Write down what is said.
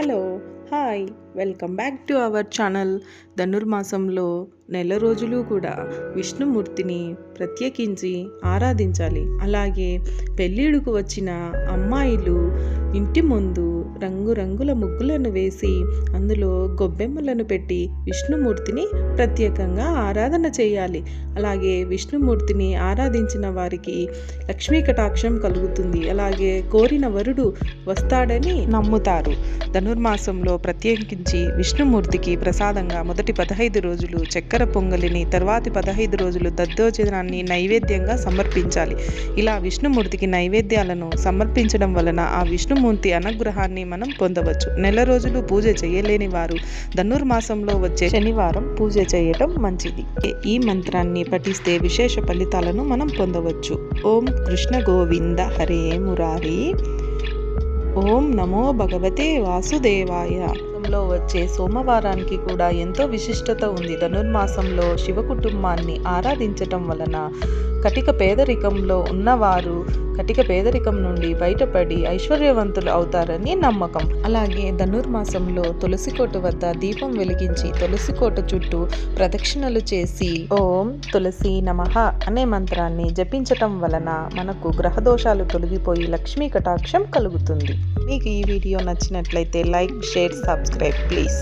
Hello hi. Welcome back to our channel ధనుర్మాసంలో నెల రోజులు కూడా విష్ణుమూర్తిని ప్రత్యేకించి ఆరాధించాలి. అలాగే పెళ్ళిడుకు వచ్చిన అమ్మాయిలు ఇంటి ముందు రంగురంగుల ముగ్గులను వేసి అందులో గొబ్బెమ్మలను పెట్టి విష్ణుమూర్తిని ప్రత్యేకంగా ఆరాధన చేయాలి. అలాగే విష్ణుమూర్తిని ఆరాధించిన వారికి లక్ష్మీ కటాక్షం కలుగుతుంది. అలాగే కోరిన వరుడు వస్తాడని నమ్ముతారు. ధనుర్మాసంలో ప్రత్యేకించి విష్ణుమూర్తికి ప్రసాదంగా మొదటి పదహైదు రోజులు చక్కెర పొంగలిని తర్వాతి పదహైదు రోజులు దద్దోజనాన్ని నైవేద్యంగా సమర్పించాలి. ఇలా విష్ణుమూర్తికి నైవేద్యాలను సమర్పించడం వలన ఆ విష్ణుమూర్తి అనుగ్రహాన్ని మనం పొందవచ్చు. నెల రోజులు పూజ చేయలేని వారు ధనుర్మాసంలో వచ్చే శనివారం పూజ చేయటం మంచిది. ఈ మంత్రాన్ని పఠిస్తే విశేష ఫలితాలను మనం పొందవచ్చు. ఓం కృష్ణ గోవింద హరే మురారి. ఓం నమో భగవతే వాసుదేవాయ. మాసంలో వచ్చే సోమవారానికి కూడా ఎంతో విశిష్టత ఉంది. ధనుర్మాసంలో శివ కుటుంబాన్ని ఆరాధించటం వలన కటిక పేదరికంలో ఉన్నవారు కటిక పేదరికం నుండి బయటపడి ఐశ్వర్యవంతులు అవుతారని నమ్మకం. అలాగే ధనుర్మాసంలో తులసి కోట వద్ద దీపం వెలిగించి తులసి కోట చుట్టూ ప్రదక్షిణలు చేసి ఓం తులసి నమః అనే మంత్రాన్ని జపించటం వలన మనకు గ్రహదోషాలు తొలగిపోయి లక్ష్మీ కటాక్షం కలుగుతుంది. మీకు ఈ వీడియో నచ్చినట్లయితే లైక్ షేర్ సబ్స్క్రైబ్ ప్లీజ్.